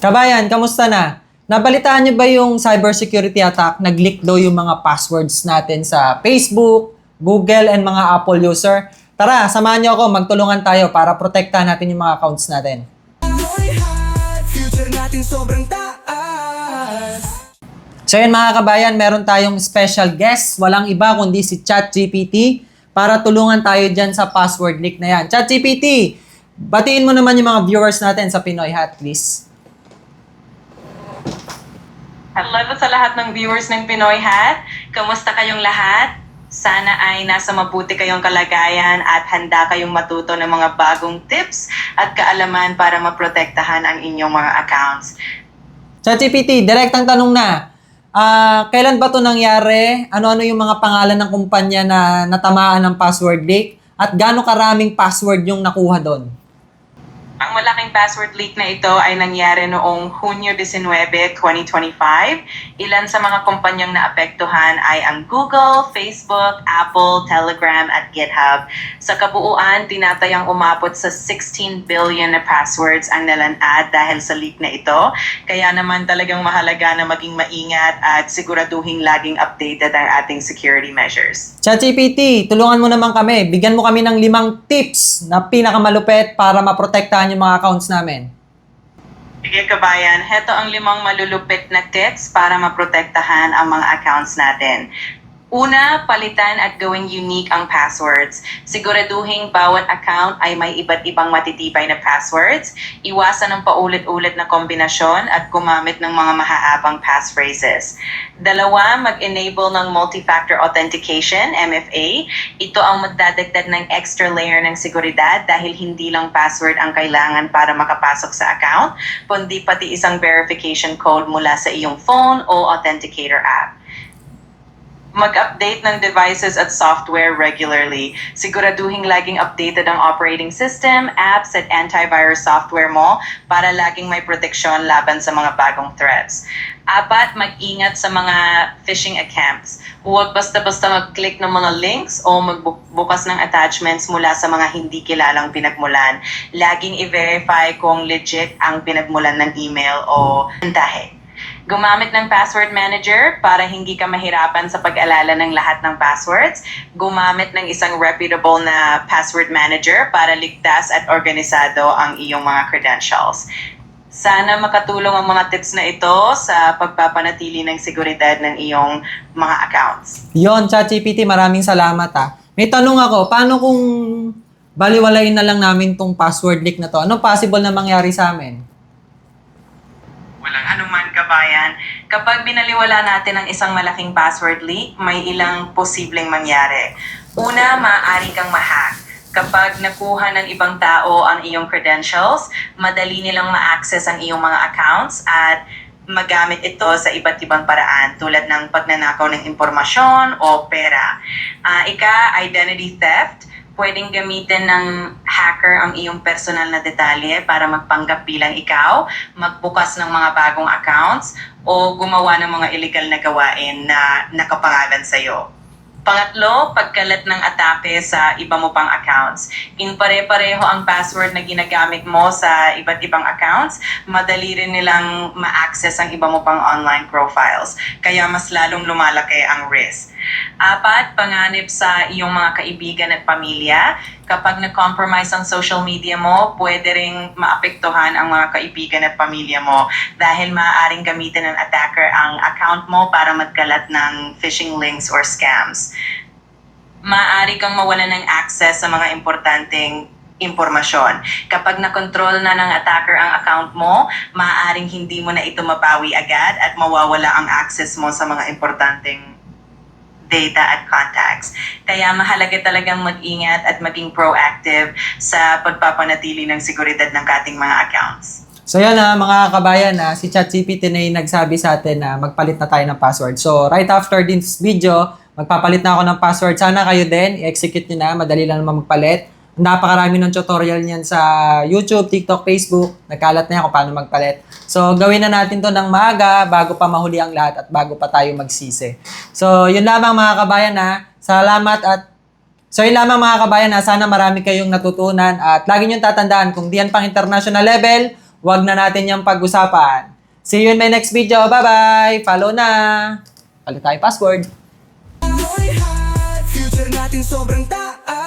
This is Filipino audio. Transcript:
Kabayan, kamusta na? Nabalitaan niyo ba yung cybersecurity attack? Nag-leak daw yung mga passwords natin sa Facebook, Google, and mga Apple user. Tara, samahan niyo ako. Magtulungan tayo para protektahan natin yung mga accounts natin. So yun mga kabayan, meron tayong special guest. Walang iba kundi si ChatGPT para tulungan tayo dyan sa password leak na yan. ChatGPT, batiin mo naman yung mga viewers natin sa Pinoy Hat, please. Hello sa lahat ng viewers ng Pinoy Hat. Kamusta kayong lahat? Sana ay nasa mabuti kayong kalagayan at handa kayong matuto ng mga bagong tips at kaalaman para maprotektahan ang inyong mga accounts. ChatGPT, direktang tanong na. Ah, kailan ba 'to nangyari? Ano-ano yung mga pangalan ng kumpanya na natamaan ng password leak? At gaano karaming password yung nakuha doon? Ang malaking password leak na ito ay nangyari noong Hunyo 19, 2025. Ilan sa mga kumpanyang naapektuhan ay ang Google, Facebook, Apple, Telegram at GitHub. Sa kabuuan, tinatayang umabot sa 16 billion na passwords ang nalanad dahil sa leak na ito. Kaya naman talagang mahalaga na maging maingat at siguraduhin laging updated ang ating security measures. ChatGPT, tulungan mo naman kami. Bigyan mo kami ng limang tips na pinakamalupit para maprotektahan yung mga accounts namin. Sige kabayan, heto ang limang malulupit na tips para maprotektahan ang mga accounts natin. Una, palitan at gawing unique ang passwords. Siguraduhin bawat account ay may iba't ibang matitibay na passwords. Iwasan ang paulit-ulit na kombinasyon at gumamit ng mga mahaabang passphrases. Dalawa, mag-enable ng multi-factor authentication, MFA. Ito ang magdadagdag ng extra layer ng seguridad dahil hindi lang password ang kailangan para makapasok sa account, kundi pati isang verification code mula sa iyong phone o authenticator app mag-update ng devices at software regularly. Siguraduhin laging updated ang operating system, apps at antivirus software mo para laging may proteksyon laban sa mga bagong threats. Apat, mag-ingat sa mga phishing attempts. Huwag basta-basta mag-click ng mga links o magbukas ng attachments mula sa mga hindi kilalang pinagmulan. Laging i-verify kung legit ang pinagmulan ng email o mensahe. Gumamit ng password manager para hindi ka mahirapan sa pag-alala ng lahat ng passwords. Gumamit ng isang reputable na password manager para ligtas at organisado ang iyong mga credentials. Sana makatulong ang mga tips na ito sa pagpapanatili ng seguridad ng iyong mga accounts. Yon, ChatGPT, maraming salamat ah. May tanong ako, paano kung baliwalayin na lang namin tong password leak na to? Ano possible na mangyari sa amin? Walang anuman kabayan. Kapag binaliwala natin ang isang malaking password leak, may ilang posibleng mangyari. Una, maaari kang mahack. Kapag nakuha ng ibang tao ang iyong credentials, madali nilang ma-access ang iyong mga accounts at magamit ito sa iba't ibang paraan tulad ng pagnanakaw ng impormasyon o pera. Ah, ika, identity theft pwedeng gamitin ng hacker ang iyong personal na detalye para magpanggap bilang ikaw, magbukas ng mga bagong accounts, o gumawa ng mga illegal na gawain na nakapangalan sa iyo. Pangatlo, pagkalat ng atake sa iba mo pang accounts. In pare-pareho ang password na ginagamit mo sa iba't ibang accounts, madali rin nilang ma-access ang iba mo pang online profiles. Kaya mas lalong lumalaki ang risk. Apat, panganib sa iyong mga kaibigan at pamilya. Kapag na-compromise ang social media mo, pwede ring maapektuhan ang mga kaibigan at pamilya mo dahil maaaring gamitin ng attacker ang account mo para magkalat ng phishing links or scams. Maaari kang mawala ng access sa mga importanteng impormasyon. Kapag na-control na ng attacker ang account mo, maaaring hindi mo na ito mabawi agad at mawawala ang access mo sa mga importanteng data at contacts. Kaya mahalaga talagang mag-ingat at maging proactive sa pagpapanatili ng seguridad ng ating mga accounts. So yan na mga kabayan na si ChatGPT na yung nagsabi sa atin na magpalit na tayo ng password. So right after this video, magpapalit na ako ng password. Sana kayo din, i-execute nyo na, madali lang naman magpalit. Napakarami ng tutorial niyan sa YouTube, TikTok, Facebook. Nagkalat na yan kung paano magpalit. So gawin na natin to ng maaga bago pa mahuli ang lahat at bago pa tayo magsisi. So yun lamang mga kabayan na. Salamat at So yun lamang mga kabayan na sana marami kayong natutunan at lagi niyong tatandaan kung diyan pang international level, wag na natin yung pag-usapan. See you in my next video. Bye-bye! Follow na! Palit tayo password. Future natin sobrang taas